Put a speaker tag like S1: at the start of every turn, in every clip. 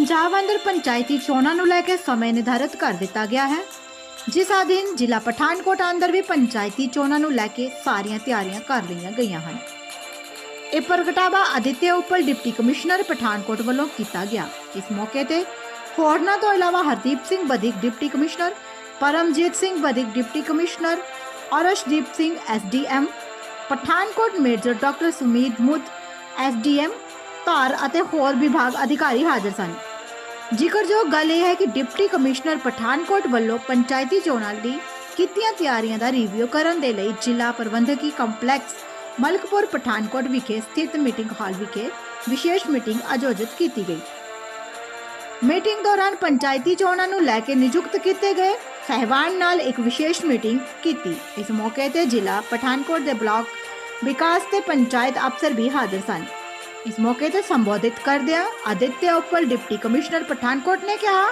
S1: ਪੰਜਾਬ ਅੰਦਰ ਪੰਚਾਇਤੀ ਚੋਣਾਂ ਨੂੰ ਲੈ ਕੇ ਸਮੇਂ ਨਿਰਧਾਰਿਤ ਕਰ ਦਿੱਤਾ ਗਿਆ ਹੈ। ਜਿਸ ਅਧੀਨ ਜ਼ਿਲ੍ਹਾ ਪਠਾਨਕੋਟ ਅੰਦਰ ਵੀ ਪੰਚਾਇਤੀ ਚੋਣਾਂ ਨੂੰ ਲੈ ਕੇ ਸਾਰੀਆਂ ਤਿਆਰੀਆਂ ਕਰ ਲਈਆਂ ਗਈਆਂ ਹਨ। ਇਹ ਪ੍ਰਗਟਾਵਾ ਅਦਿੱਤਿਆ ਉੱਪਲ ਡਿਪਟੀ ਕਮਿਸ਼ਨਰ ਪਠਾਨਕੋਟ ਵੱਲੋਂ ਕੀਤਾ ਗਿਆ। ਇਸ ਮੌਕੇ ਤੇ ਹੋਰਨਾਂ ਤੋਂ ਇਲਾਵਾ Hardeep Singh Badhik deputy commissioner, Paramjeet Singh Badhik deputy commissioner, Arshdeep Singh SDM, Pathankot major doctor Sumeet Mudd SDM, Dhar ਅਤੇ ਹੋਰ ਵਿਭਾਗ ਅਧਿਕਾਰੀ ਹਾਜ਼ਰ ਸਨ। ਜ਼ਿਕਰਯੋਗ ਗੱਲ ਇਹ ਹੈ ਕਿ ਡਿਪਟੀ ਕਮਿਸ਼ਨਰ ਪਠਾਨਕੋਟ ਵੱਲੋਂ ਪੰਚਾਇਤੀ ਚੋਣਾਂ ਲਈ ਕੀਤੀਆਂ ਤਿਆਰੀਆਂ ਦਾ ਰਿਵਿਊ ਕਰਨ ਦੇ ਲਈ ਜ਼ਿਲ੍ਹਾ ਪ੍ਰਬੰਧਕੀ ਕੰਪਲੈਕਸ ਮਲਕਪੁਰ ਪਠਾਨਕੋਟ ਵਿਖੇ ਸਥਿਤ ਮੀਟਿੰਗ ਹਾਲ ਵਿਖੇ ਵਿਸ਼ੇਸ਼ ਮੀਟਿੰਗ ਆਯੋਜਿਤ ਕੀਤੀ ਗਈ। ਮੀਟਿੰਗ ਦੌਰਾਨ ਪੰਚਾਇਤੀ ਚੋਣਾਂ ਨੂੰ ਲੈ ਕੇ ਨਿਯੁਕਤ ਕੀਤੇ ਗਏ ਸਹਿਬਾਨ ਨਾਲ ਇੱਕ ਵਿਸ਼ੇਸ਼ ਮੀਟਿੰਗ ਕੀਤੀ। ਇਸ ਮੌਕੇ ਤੇ ਜ਼ਿਲ੍ਹਾ ਪਠਾਨਕੋਟ ਦੇ ਬਲਾਕ ਵਿਕਾਸ ਤੇ ਪੰਚਾਇਤ ਅਫਸਰ ਵੀ ਹਾਜ਼ਰ ਸਨ। ਇਸ ਮੌਕੇ ਤੇ ਸੰਬੋਧਿਤ ਕਰਦਿਆਂ ਆਦਿਤਿਆ ਉੱਪਲ ਡਿਪਟੀ ਕਮਿਸ਼ਨਰ ਪਠਾਨਕੋਟ ਨੇ ਕਿਹਾ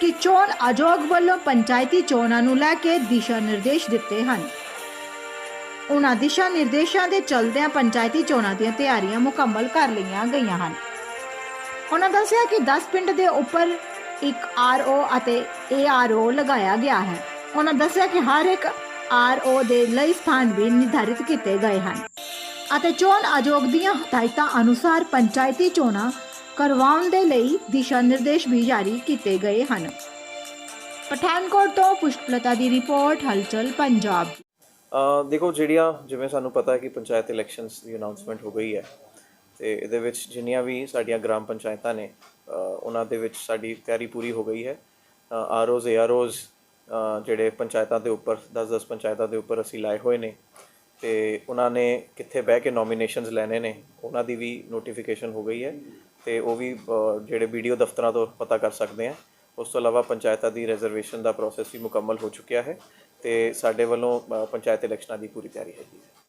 S1: ਕਿ ਚੋਣ ਆਯੋਗ ਵੱਲੋਂ ਪੰਚਾਇਤੀ ਚੋਣਾਂ ਨੂੰ ਲੈ ਕੇ ਦਿਸ਼ਾ ਨਿਰਦੇਸ਼ ਦਿੱਤੇ ਹਨ ਉਹਨਾਂ ਦਿਸ਼ਾ ਨਿਰਦੇਸ਼ਾਂ ਦੇ ਚਲਦਿਆਂ ਪੰਚਾਇਤੀ ਚੋਣਾਂ ਦੀਆਂ ਤਿਆਰੀਆਂ ਮੁਕੰਮਲ ਕਰ ਲਈਆਂ ਗਈਆਂ ਹਨ ਉਹਨਾਂ ਦੱਸਿਆ ਕਿ 10 ਪਿੰਡ ਦੇ ਉੱਪਰ ਇੱਕ ਆਰਓ ਅਤੇ ਏਆਰਓ ਲਗਾਇਆ ਗਿਆ ਹੈ ਉਹਨਾਂ ਦੱਸਿਆ ਕਿ ਹਰ ਇੱਕ ਆਰਓ ਦੇ ਲਈ ਸਥਾਨ ਵੀ ਨਿਰਧਾਰਿਤ ਕੀਤੇ ਗਏ ਹਨ ਅਤੇ ਚੋਣ ਆਯੋਗ ਦੀਆਂ ਹਦਾਇਤਾਂ ਅਨੁਸਾਰ ਪੰਚਾਇਤੀ ਚੋਣਾਂ ਕਰਵਾਉਣ ਦੇ ਲਈ ਦਿਸ਼ਾ ਨਿਰਦੇਸ਼ ਵੀ ਜਾਰੀ ਕੀਤੇ ਗਏ ਹਨ। ਪਠਾਨਕੋਟ ਤੋਂ ਪੁਸ਼ਪਲਤਾ ਦੀ ਰਿਪੋਰਟ, ਹਲਚਲ ਪੰਜਾਬ।
S2: ਦੇਖੋ ਜਿਹੜੀਆਂ ਜਿਵੇਂ ਸਾਨੂੰ ਪਤਾ ਹੈ ਕਿ ਪੰਚਾਇਤ ਇਲੈਕਸ਼ਨਸ ਦੀ ਅਨਾਉਂਸਮੈਂਟ ਹੋ ਗਈ ਹੈ ਤੇ ਇਹਦੇ ਵਿੱਚ ਜਿੰਨੀਆਂ ਵੀ ਸਾਡੀਆਂ ਗ੍ਰਾਮ ਪੰਚਾਇਤਾਂ ਨੇ ਉਹਨਾਂ ਦੇ ਵਿੱਚ ਸਾਡੀ ਤਿਆਰੀ ਪੂਰੀ ਹੋ ਗਈ ਹੈ। ਆਰਓਜ਼, ਏਆਰਓਜ਼ ਜਿਹੜੇ ਪੰਚਾਇਤਾਂ ਦੇ ਉੱਪਰ 10-10 ਪੰਚਾਇਤਾਂ ਦੇ ਉੱਪਰ ਅਸੀਂ ਲਾਏ ਹੋਏ ਨੇ। ਤੇ ਉਹਨਾਂ ਨੇ ਕਿੱਥੇ ਬਹਿ ਕੇ ਨੋਮੀਨੇਸ਼ਨਸ ਲੈਣੇ ਨੇ ਉਹਨਾਂ ਦੀ ਵੀ ਨੋਟੀਫਿਕੇਸ਼ਨ ਹੋ ਗਈ ਹੈ ਤੇ ਉਹ ਵੀ ਅ, ਜਿਹੜੇ ਵੀਡੀਓ ਦਫ਼ਤਰਾਂ ਤੋਂ ਪਤਾ ਕਰ ਸਕਦੇ ਆ ਉਸ ਤੋਂ ਇਲਾਵਾ ਪੰਚਾਇਤਾਂ ਦੀ ਰਿਜ਼ਰਵੇਸ਼ਨ ਦਾ ਪ੍ਰੋਸੈਸ ਵੀ ਮੁਕੰਮਲ ਹੋ ਚੁੱਕਿਆ ਹੈ ਤੇ ਸਾਡੇ ਵੱਲੋਂ ਪੰਚਾਇਤ ਇਲੈਕਸ਼ਨਾਂ ਦੀ ਪੂਰੀ ਤਿਆਰੀ ਹੈਗੀ ਹੈ।